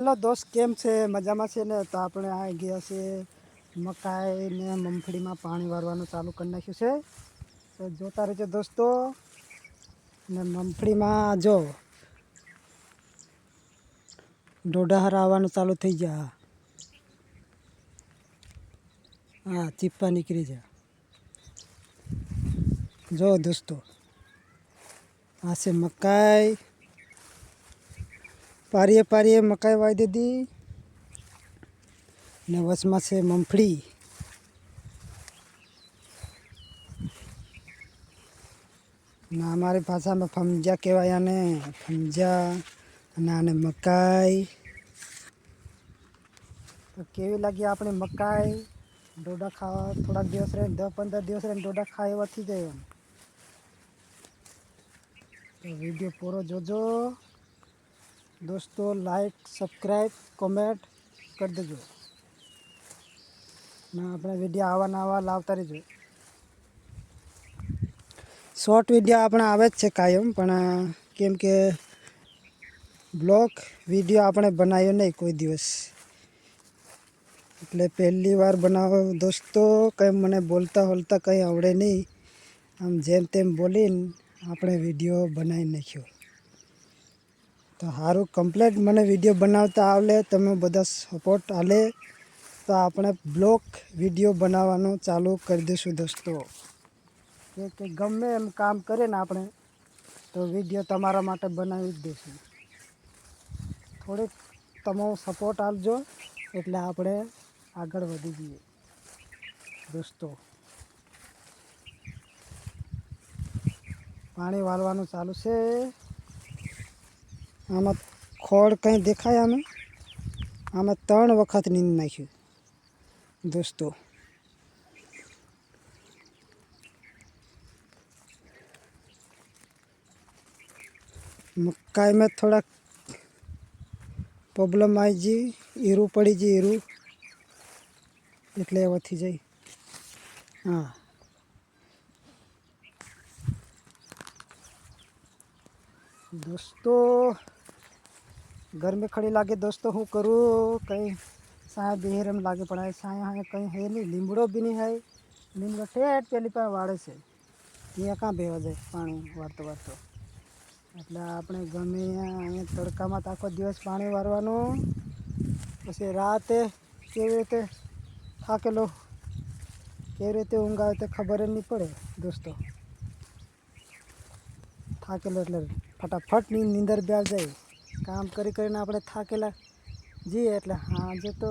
Hello દોસ્ત, કેમ છે? મજામાં છે ને? તો આપણે આ ગયા છે મકાઈ ને મગફળીમાં પાણી વાળવાનું ચાલુ કરી નાખ્યું છે. તો જોતા રહેજો દોસ્તો. ને મગફળીમાં જો ડોડાહાર આવવાનું ચાલુ થઈ ગયા. હા ચીપ્પા નીકળી જા જો દોસ્તો, આ છે મકાઈ. પારીએ પારીએ મકાઈ વાવી દીધી ને વચમાં છે મમફળી. ને અમારી ભાષામાં ફમજા કહેવાય આને. ફમજા અને આને મકાઈ. તો કેવી લાગી આપણી મકાઈ? ડોડા ખાવા થોડાક દિવસ રહીને દસ પંદર દિવસ રહીને ડોડા ખાય એવા થઈ જાય તો વીડિયો પૂરો જોજો. દોસ્તો લાઈક સબસ્ક્રાઈબ કોમેન્ટ કરી દેજો. ને આપણે વીડિયો આવા નવા લાવતા રહેજો. શોર્ટ વીડિયો આપણે આવે જ છે કાયમ, પણ કેમ કે બ્લોગ વીડિયો આપણે બનાવ્યો નહીં કોઈ દિવસ. એટલે પહેલી વાર બનાવો દોસ્તો, કંઈ મને બોલતા બોલતા કંઈ આવડે નહીં. આમ જેમ તેમ બોલીને, આપણે વીડિયો બનાવી નાખ્યો. તો સારું કમ્પ્લેટ મને વીડિયો બનાવતા આવડે તમે બધા સપોર્ટ આલે. તો આપણે બ્લોક વીડિયો બનાવવાનું ચાલુ કરી દઈશું દોસ્તો. કે ગમે એમ કામ કરીએ ને આપણે, તો વીડિયો તમારા માટે બનાવી જ દઈશું. થોડીક તમારો સપોર્ટ આપજો, એટલે આપણે આગળ વધી જઈએ. દોસ્તો. પાણી વાળવાનું ચાલુ છે. આમાં ખોળ કંઈ દેખાય આમે? આમાં ત્રણ વખત નીંદ નાખ્યું. દોસ્તો. મકાઈ મેં થોડાક પ્રોબ્લેમ આવી જઈ હીરું પડી જઈ હીરું. એટલે એવાથી જાય હા. દોસ્તો. ગરમી ખડી લાગે, દોસ્તો, હું કરું? કંઈ साया બેહેર એમ લાગે पड़ा है साया है કંઈ હે નહીં. લીમડો બી નહીં है લીમડો ठेठ પેલી પાસે વાળે છે. ત્યાં કાં બેવા જાય? પાણી વાળતો વાળતો એટલે આપણે ગમે અહીંયા તડકામાં તો આખો દિવસ પાણી વારવાનું. પછી રાતે કેવી રીતે થાકેલો, કેવી રીતે ઊંઘ આવે તે ખબર જ નહીં પડે, દોસ્તો. થાકેલો એટલે ફટાફટ નીંદર બે જાય. કામ કરી કરીને આપણે થાકેલા જઈએ એટલે આજે તો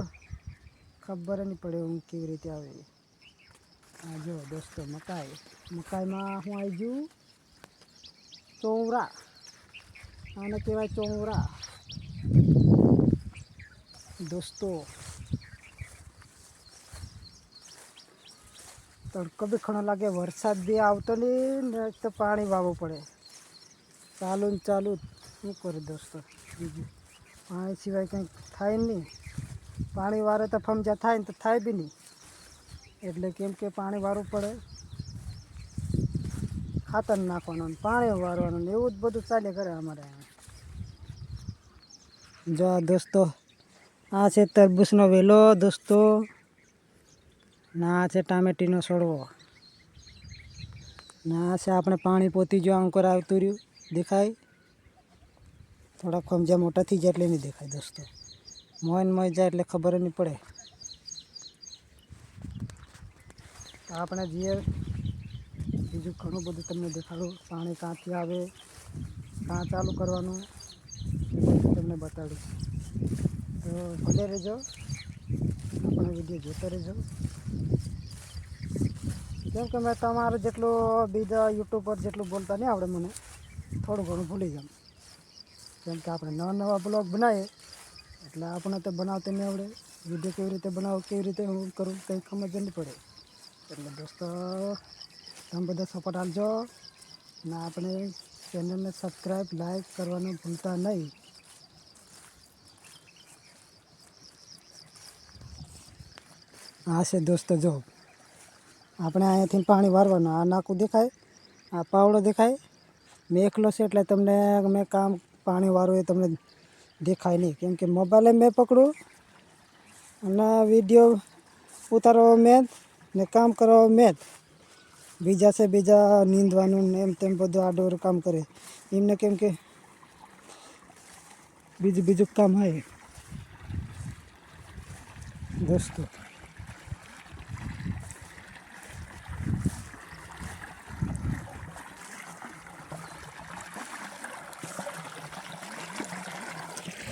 ખબર નહીં પડે ઊંઘ કેવી રીતે આવે. આ જો દોસ્તો, મકાઈ. મકાઈમાં હું આવી ગયું ચોવરા. આને કહેવાય ચોવરા. દોસ્તો, તડકો બી ઘણો લાગે, વરસાદ બી આવતો નહીં, ને તો પાણી વાવવું પડે. ચાલુ ને ચાલુ શું કરે દોસ્તો? બીજું. પાણી સિવાય કંઈક થાય નહીં. પાણી વારે તો ફમજા થાય ને તો થાય બી નહીં. એટલે કેમ કે પાણી વારવું પડે. ખાતર નાખવાનું પાણી વારવાનું એવું જ બધું ચાલે કરે અમારે જો દોસ્તો, આ છે તરબૂચનો વેલો, દોસ્તો. ના આ છે ટામેટીનો છોડવો ના છે આપણે પાણી પોતી જો અંકર આવતું રહ્યું. દેખાય? થોડા ખમજા મોટા થઈ જાય એટલે નહીં દેખાય દોસ્તો. મોઈન મોઈ જાય એટલે ખબર જ નહીં પડે. આપણે જઈએ. બીજું ઘણું બધું તમને દેખાડું. પાણી ક્યાંથી આવે, કાં ચાલુ કરવાનું તમને બતાડું. તો ભલે રહેજો. આપણે વીડિયો જોતો રહેજો. કેમ કે મેં તમારે જેટલું બીજા યુટ્યુબ પર જેટલું બોલતા નહીં આવડે મને. થોડું ઘણું ભૂલી જામ કેમ કે આપણે નવા નવા બ્લોગ બનાવીએ, એટલે આપણે તો બનાવતા નહીં આવડે. વીડિયો કેવી રીતે બનાવો, કેવી રીતે હું કરું, કંઈ સમજ નહીં પડે. એટલે દોસ્તો, તમે બધા સપોર્ટ આપજો. અને આપણે ચેનલને સબસ્ક્રાઈબ લાઈક કરવાનું ભૂલતા નહીં. આ છે દોસ્તો જો. આપણે અહીંયાથી પાણી વારવાનું, આ નાકું દેખાય, આ પાવડો દેખાય. મેં એકલો છે એટલે તમને, મેં કામ પાણી વાળું એ તમને દેખાય નહીં. કેમ કે મોબાઈલે મેં પકડું અને વીડિયો ઉતારવો મેં ને કામ કરવા મેં. બીજા છે, બીજા નીંદવાનું ને એમ તેમ બધું આડોર કામ કરે. એમને કેમ કે બીજું બીજું કામ હોય. દોસ્તો.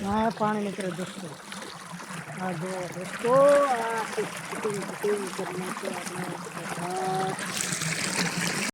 હા પાણી નીકળે દોસ્તો આ જો દોસ્તો આ